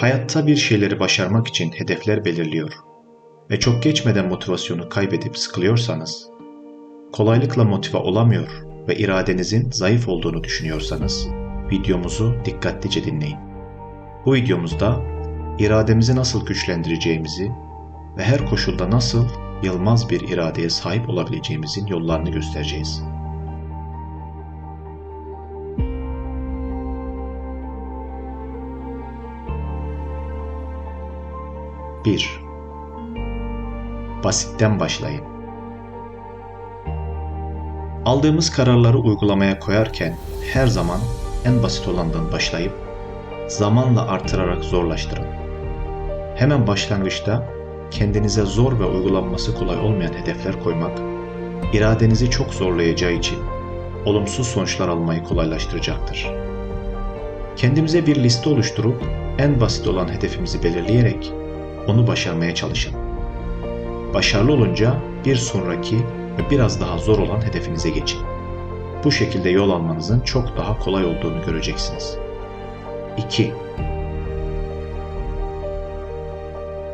Hayatta bir şeyleri başarmak için hedefler belirliyor ve çok geçmeden motivasyonu kaybedip sıkılıyorsanız, kolaylıkla motive olamıyor ve iradenizin zayıf olduğunu düşünüyorsanız videomuzu dikkatlice dinleyin. Bu videomuzda irademizi nasıl güçlendireceğimizi ve her koşulda nasıl yılmaz bir iradeye sahip olabileceğimizin yollarını göstereceğiz. Bir, Basitten başlayın. Aldığımız kararları uygulamaya koyarken her zaman en basit olandan başlayıp zamanla artırarak zorlaştırın. Hemen başlangıçta kendinize zor ve uygulanması kolay olmayan hedefler koymak, iradenizi çok zorlayacağı için olumsuz sonuçlar almayı kolaylaştıracaktır. Kendimize bir liste oluşturup en basit olan hedefimizi belirleyerek onu başarmaya çalışın. Başarılı olunca bir sonraki ve biraz daha zor olan hedefinize geçin. Bu şekilde yol almanızın çok daha kolay olduğunu göreceksiniz. 2.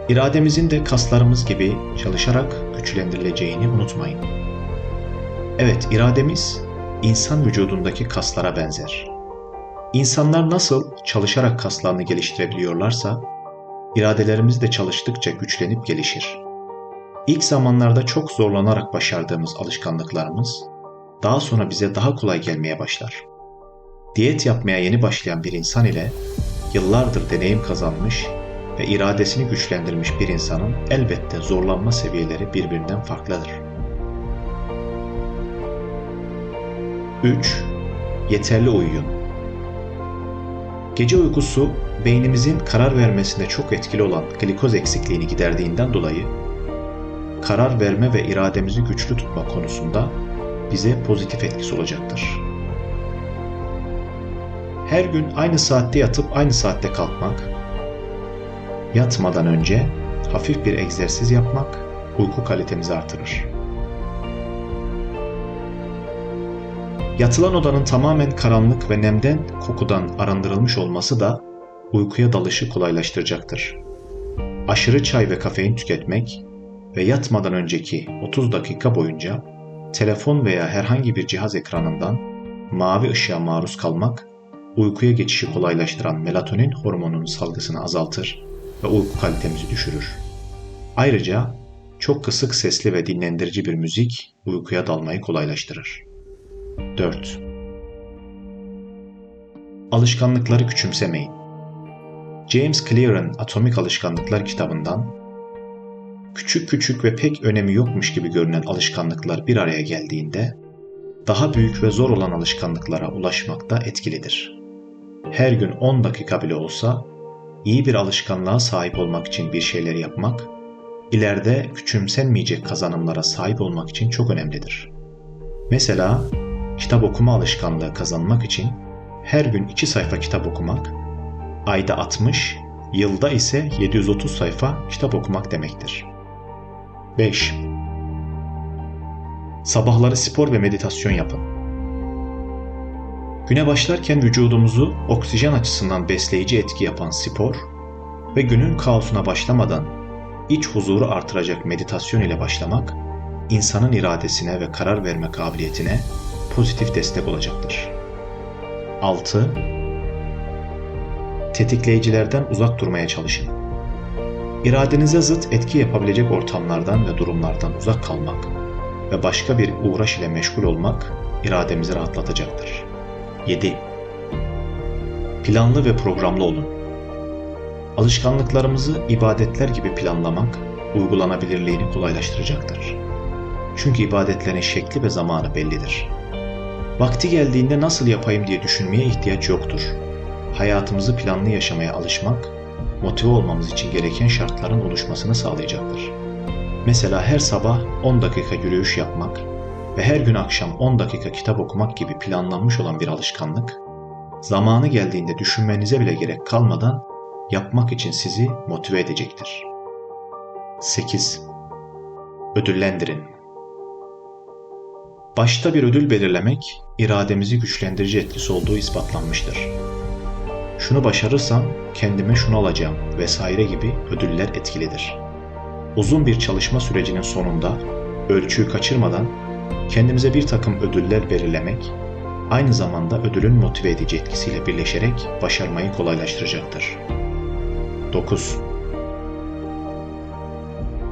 İrademizin de kaslarımız gibi çalışarak güçlendirileceğini unutmayın. Evet, irademiz insan vücudundaki kaslara benzer. İnsanlar nasıl çalışarak kaslarını geliştirebiliyorlarsa, iradelerimiz de çalıştıkça güçlenip gelişir. İlk zamanlarda çok zorlanarak başardığımız alışkanlıklarımız, daha sonra bize daha kolay gelmeye başlar. Diyet yapmaya yeni başlayan bir insan ile yıllardır deneyim kazanmış ve iradesini güçlendirmiş bir insanın elbette zorlanma seviyeleri birbirinden farklıdır. 3. Yeterli uyuyun. Gece uykusu beynimizin karar vermesinde çok etkili olan glikoz eksikliğini giderdiğinden dolayı karar verme ve irademizi güçlü tutma konusunda bize pozitif etkisi olacaktır. Her gün aynı saatte yatıp aynı saatte kalkmak, yatmadan önce hafif bir egzersiz yapmak uyku kalitemizi artırır. Yatılan odanın tamamen karanlık ve nemden, kokudan arındırılmış olması da uykuya dalışı kolaylaştıracaktır. Aşırı çay ve kafein tüketmek ve yatmadan önceki 30 dakika boyunca telefon veya herhangi bir cihaz ekranından mavi ışığa maruz kalmak uykuya geçişi kolaylaştıran melatonin hormonunun salgısını azaltır ve uyku kalitemizi düşürür. Ayrıca çok kısık sesli ve dinlendirici bir müzik uykuya dalmayı kolaylaştırır. 4. Alışkanlıkları küçümsemeyin. James Clear'ın Atomik Alışkanlıklar kitabından küçük küçük ve pek önemi yokmuş gibi görünen alışkanlıklar bir araya geldiğinde daha büyük ve zor olan alışkanlıklara ulaşmakta etkilidir. Her gün 10 dakika bile olsa iyi bir alışkanlığa sahip olmak için bir şeyleri yapmak, ileride küçümsenmeyecek kazanımlara sahip olmak için çok önemlidir. Mesela kitap okuma alışkanlığı kazanmak için her gün 2 sayfa kitap okumak, ayda 60, yılda ise 730 sayfa kitap okumak demektir. 5. Sabahları spor ve meditasyon yapın. Güne başlarken vücudumuzu oksijen açısından besleyici etki yapan spor ve günün kaosuna başlamadan iç huzuru artıracak meditasyon ile başlamak, insanın iradesine ve karar verme kabiliyetine pozitif destek olacaktır. 6. Tetikleyicilerden uzak durmaya çalışın. İradenize zıt etki yapabilecek ortamlardan ve durumlardan uzak kalmak ve başka bir uğraş ile meşgul olmak irademizi rahatlatacaktır. 7. Planlı ve programlı olun. Alışkanlıklarımızı ibadetler gibi planlamak uygulanabilirliğini kolaylaştıracaktır. Çünkü ibadetlerin şekli ve zamanı bellidir. Vakti geldiğinde nasıl yapayım diye düşünmeye ihtiyaç yoktur. Hayatımızı planlı yaşamaya alışmak, motive olmamız için gereken şartların oluşmasını sağlayacaktır. Mesela her sabah 10 dakika yürüyüş yapmak ve her gün akşam 10 dakika kitap okumak gibi planlanmış olan bir alışkanlık, zamanı geldiğinde düşünmenize bile gerek kalmadan yapmak için sizi motive edecektir. 8. Ödüllendirin. Başta bir ödül belirlemek, irademizi güçlendirici etkisi olduğu ispatlanmıştır. Şunu başarırsam kendime şunu alacağım vesaire gibi ödüller etkilidir. Uzun bir çalışma sürecinin sonunda ölçüyü kaçırmadan kendimize bir takım ödüller belirlemek aynı zamanda ödülün motive edici etkisiyle birleşerek başarmayı kolaylaştıracaktır. 9.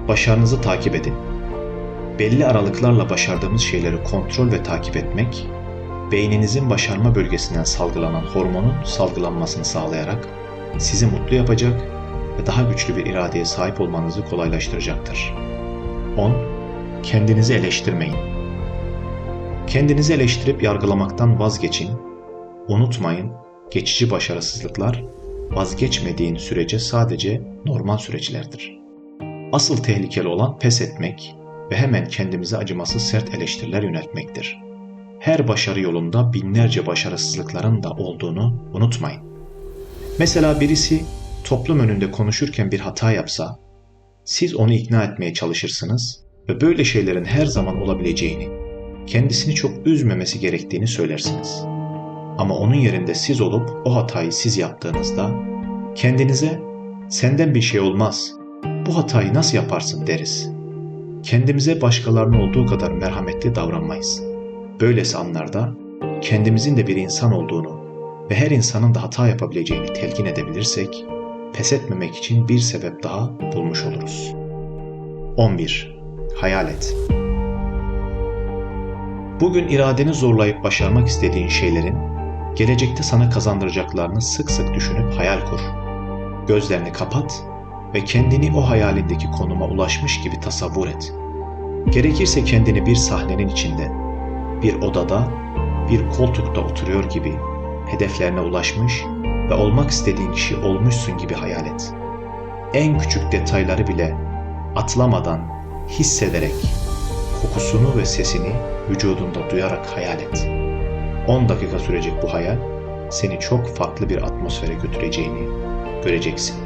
Başarınızı takip edin. Belli aralıklarla başardığımız şeyleri kontrol ve takip etmek, beyninizin başarma bölgesinden salgılanan hormonun salgılanmasını sağlayarak sizi mutlu yapacak ve daha güçlü bir iradeye sahip olmanızı kolaylaştıracaktır. 10. Kendinizi eleştirmeyin. Kendinizi eleştirip yargılamaktan vazgeçin. Unutmayın, geçici başarısızlıklar vazgeçmediğin sürece sadece normal süreçlerdir. Asıl tehlikeli olan pes etmek ve hemen kendimize acımasız sert eleştiriler yöneltmektir. Her başarı yolunda binlerce başarısızlıkların da olduğunu unutmayın. Mesela birisi toplum önünde konuşurken bir hata yapsa, siz onu ikna etmeye çalışırsınız ve böyle şeylerin her zaman olabileceğini, kendisini çok üzmemesi gerektiğini söylersiniz. Ama onun yerinde siz olup o hatayı siz yaptığınızda kendinize senden bir şey olmaz, bu hatayı nasıl yaparsın deriz. Kendimize başkalarının olduğu kadar merhametli davranmayız. Böylesi anlarda kendimizin de bir insan olduğunu ve her insanın da hata yapabileceğini telkin edebilirsek, pes etmemek için bir sebep daha bulmuş oluruz. 11. Hayal et. Bugün iradeni zorlayıp başarmak istediğin şeylerin gelecekte sana kazandıracaklarını sık sık düşünüp hayal kur. Gözlerini kapat ve kendini o hayalindeki konuma ulaşmış gibi tasavvur et. Gerekirse kendini bir sahnenin içinde, bir odada, bir koltukta oturuyor gibi hedeflerine ulaşmış ve olmak istediğin kişi olmuşsun gibi hayal et. En küçük detayları bile atlamadan, hissederek, kokusunu ve sesini vücudunda duyarak hayal et. 10 dakika sürecek bu hayal seni çok farklı bir atmosfere götüreceğini göreceksin.